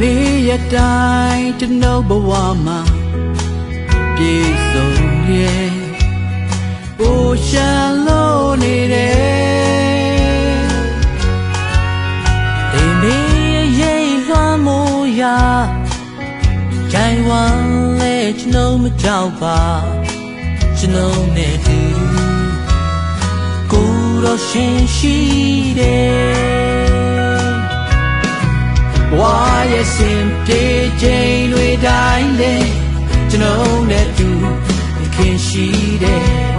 နေ့ရက်တိုင်းကျွန်ုပ်ဘဝမှာပြည့်စုံရဲ့ဘူရှာလို့နေတယ်ဒီမေရိတ်လွှမ်းမိုးရာကြိုင်ဝမ်းလဲကျွန်ုပ်မကြောက်ပါကျွန်ုပ်နဲ့တူကိုယ်တော်ရှင်ရှိတယ်ဘဝ ရဲ့စင်ပြေချိန်တွေတိုင်းလေကျွန်တော်နဲ့တူခင်ရှိတယ်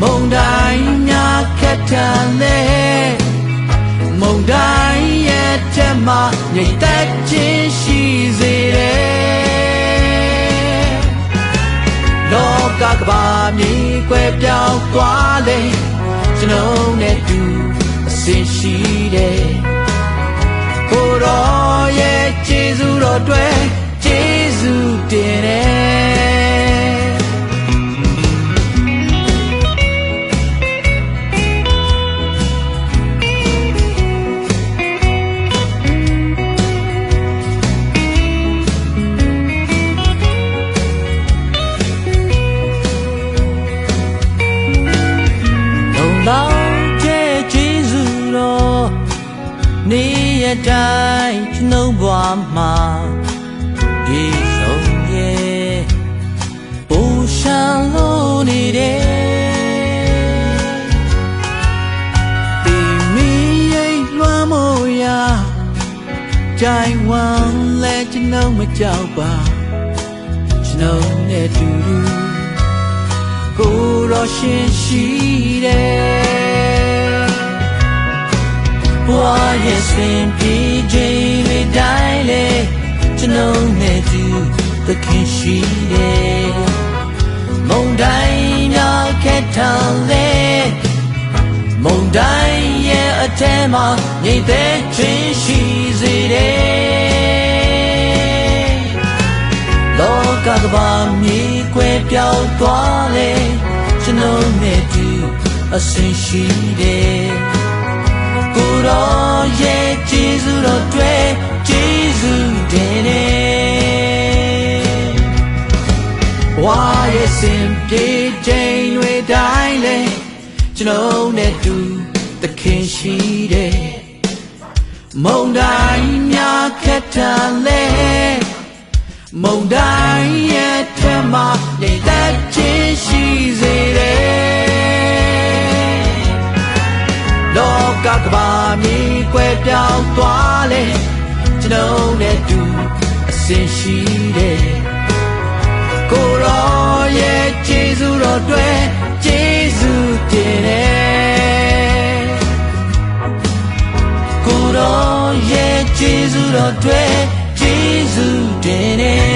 မုံတိုင်းများခက်ထန်လေမုံတိုင်းရဲ့ချက်မှာညိတ်သက်ခြင်းရှိစေတယ်လောကကဘာမြေကွယ်ပြောင်းသွားလေကျွန်တော်နဲ့တူအစင်ရှိတယ်ကိုရောရဲ့ကျေး ဇူးတော်တွေကျေးဇူးတင်တယ်လုံလောက်တဲ့ကျေးဇူးတော်နေ့ရက်တိုင်းကျွန်ုပ်ဘဝ မှာဒီဆုံးရဲ့ဘူရှာလို့နေတယ်ဒီမီရိတ်လွှမ်းမိုးရာကြိုင်ဝမ်းလဲကျွန်ုပ်မကြောက်ပါကျွန်ုပ်နဲ့တူတူကိုယ်တော်ရှင်ရှိ ဝရဲ့စင်ပြေခြင်းတွေတိုင်းလေကျွန်ုပ်နဲ့တူသခင်ရှိတယ်မုန်တိုင်းများခက်ထန်လေမုန်တိုင်းရဲ့အထဲမှာညီတဲ့ခြင်းရှိစေတယ်လောကကဘာမြေကွယ်ပြောင်းသွားလေကျွန်တော်နဲ့တူအစင်ရှိတယ် ရဲ့စင်ပြေချိန်တွေတိုင်းလေကျွန်တော်နဲ့တူသခင်ရှိတယ်မုန်တိုင်းများခက်ထန်လေမုန်တိုင်းရဲ့ထဲမှာနေသက်ချင်းရှိစေတယ်လောကကဘာမြေကွယ်ပြောင်းသွားလေကျွန်တော်နဲ့တူအစင်ရှိတယ်ကိုရော ဂျေဇုတော်တွေ့ဂျေဇုတင်တယ်ကိုတော်ရဲ့ဂျေဇုတော်တွေ့ဂျေဇုတင်တယ်